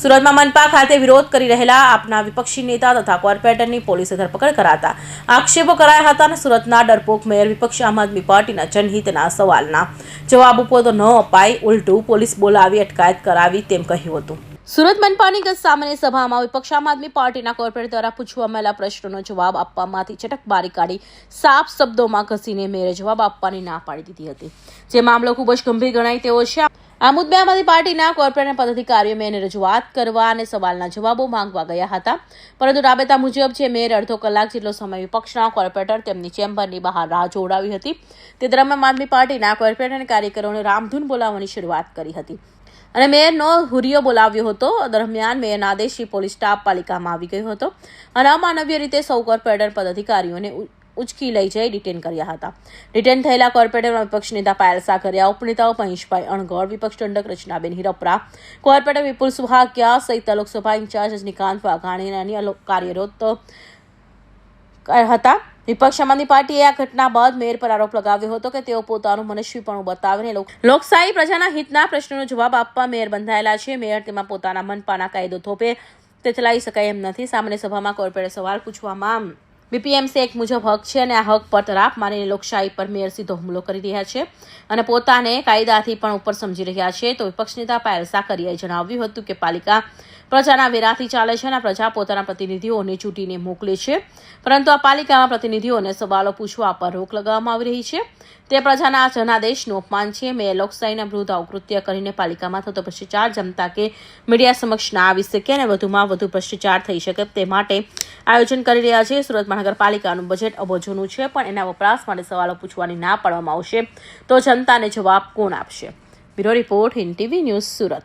સુરતમાં મનપા ખાતે વિરોધ કરી રહેલા આપના વિપક્ષી નેતા તથા કોર્પોરેટરની પોલીસે ધરપકડ કરાતા. આક્ષેપો કરાયા હતા અને સુરતના ડરપોક મેયર વિપક્ષ આમ આદમી પાર્ટીના જનહિતના સવાલના જવાબ ઉપર તો ન અપાય, ઉલટું પોલીસ બોલાવી અટકાયત કરાવી તેમ કહ્યું હતું. સુરત મનપાની ગત સામાન્ય સભામાં વિપક્ષ આમ આદમી પાર્ટીના કોર્પોરેટ દ્વારા પૂછવામાં આવેલા પ્રશ્નોનો જવાબ આપવામાંથી ચટકબારી કાઢી સાફ શબ્દોમાં ઘસીને મેયરે જવાબ આપવાની ના પાડી દીધી હતી. જે મામલો ખૂબ જ ગંભીર ગણાય તેવો છે. આ મુદ્દે આમ આદમી પાર્ટીના કોર્પોરેટ પદાધિકારીઓ મેયરને રજૂઆત કરવા અને સવાલના જવાબો માંગવા ગયા હતા. પરંતુ રાબેતા મુજબ જે મેયર અડધો કલાક જેટલો સમય વિપક્ષના કોર્પોરેટર તેમની ચેમ્બરની બહાર રાહ જોડાવી હતી. તે દરમિયાન આમ આદમી પાર્ટીના કોર્પોરેટ અને કાર્યકરોને રામધૂન બોલાવવાની શરૂઆત કરી હતી. અને મેયરનો હુરિયો બોલાવ્યો હતો. દરમિયાન મેયરના આદેશથી પોલીસ સ્ટાફ પાલિકામાં આવી ગયો હતો. અને અમાનવીય રીતે સૌ કોર્પોરેટર પદાધિકારીઓને ઉચકી લઈ જઈ ડિટેન કર્યા હતા. ડિટેન થયેલા કોર્પોરેટરમાં વિપક્ષ નેતા પાયલ સાકરિયા, ઉપનેતાઓ મહેશભાઈ અણગોળ વિપક્ષ દંડક રચનાબેન હિરપરા કોર્પોરેટર વિપુલ સુહાગ્યા સહિત લોકસભા ઇન્ચાર્જ રજનીકાંત વાઘાણી અને અન્ય કાર્યરત હતા. વિપક્ષ સમાજની પાર્ટીએ આ ઘટના બાદ મેયર પર આરોપ લગાવ્યો હતો કે તેઓ પોતાનું મનસ્વીપણું બતાવીને લોક- લોકશાહી પ્રજાના હિતના પ્રશ્નોનો જવાબ આપવા મેયર બંધાયેલા છે. મેયર તેમાં પોતાના મનપાના કાયદો થોપે તે ચલાવી શકાય એમ નથી. સામાન્ય સભામાં કોર્પોરેટ સવાલ પૂછવામાં બીપીએમસી એક મુજબ હક છે અને આ હક પર તરાપ મારીને લોકશાહી પર મેયર સીધો હુમલો કરી રહ્યા છે. અને પોતાને કાયદાથી પણ ઉપર સમજી રહ્યા છે. તો વિપક્ષ નેતા પાયલ સાકરિયાએ જણાવ્યું હતું કે પાલિકા પ્રજાના વેરાથી ચાલે છે અને પ્રજા પોતાના પ્રતિનિધિઓને ચૂંટીને મોકલે છે. પરંતુ આ પાલિકામાં પ્રતિનિધિઓને સવાલો પૂછવા પર રોક લગાવવામાં આવી રહી છે. તે પ્રજાના જનાદેશનું અપમાન છે. મેં લોકશાહીના વિરુદ્ધ અવકૃત્ય કરીને પાલિકામાં થતો ભ્રષ્ટાચાર જનતા કે મીડિયા સમક્ષ ના આવી શકે અને વધુમાં વધુ ભ્રષ્ટાચાર થઈ શકે તે માટે આયોજન કરી રહ્યા છે. સુરત મહાનગરપાલિકાનું બજેટ અબજોનું છે, પણ એના વપરાશ માટે સવાલો પૂછવાની ના પાડવામાં આવશે તો જનતાને જવાબ કોણ આપશે? Bureau report Hind TV News Surat.